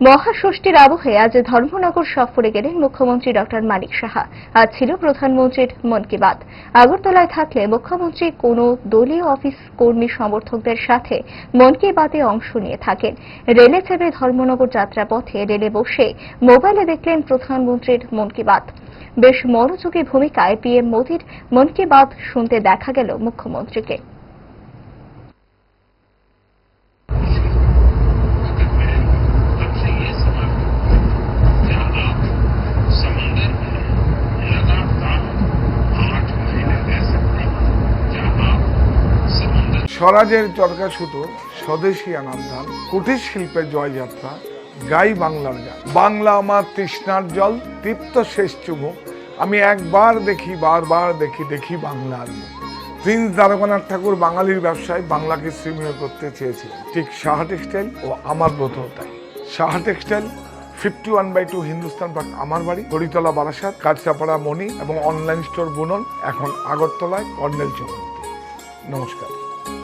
মহাষষ্ঠীর আবহে আজ ধর্মনগর সফরে গেলেন মুখ্যমন্ত্রী ডক্টর মানিক সাহা। আজ ছিল প্রধানমন্ত্রীর মন কি বাত। আগরতলায় থাকলে মুখ্যমন্ত্রী কোনো দলীয় অফিস কর্মী সমর্থকদের সাথে মন কি বাতে অংশ নিয়ে থাকেন। রেলে চেপে ধর্মনগর যাত্রাপথে রেলে বসে মোবাইলে দেখলেন প্রধানমন্ত্রীর মন কি বাত। বেশ মনোযোগী ভূমিকায় পিএম মোদীর মন কি বাত শুনতে দেখা গেল মুখ্যমন্ত্রীকে। স্বরাজের চরকা সুতো স্বদেশী আনন্দান কুটির শিল্পের জয়যাত্রা, গাই বাংলার গান। বাংলা আমার তৃষ্ণার জল, তৃপ্ত শেষ চুমুক আমি একবার দেখি, বারবার দেখি দেখি বাংলার প্রিন্স দ্বারকানাথ ঠাকুর বাঙালির ব্যবসায় বাংলাকে শ্রীমীয় করতে চেয়েছিলেন। ঠিক সাহা টেক্সটাইল ও আমার ব্রত তাই। Saha textile fifty one by two Hindustan park, আমার বাড়ি, হরিতলা বারাসাত, কাঁচরাপাড়া, মণি এবং অনলাইন স্টোর বুনন, এখন আগরতলায়, কর্নেল চৌমুহী নমস্কার।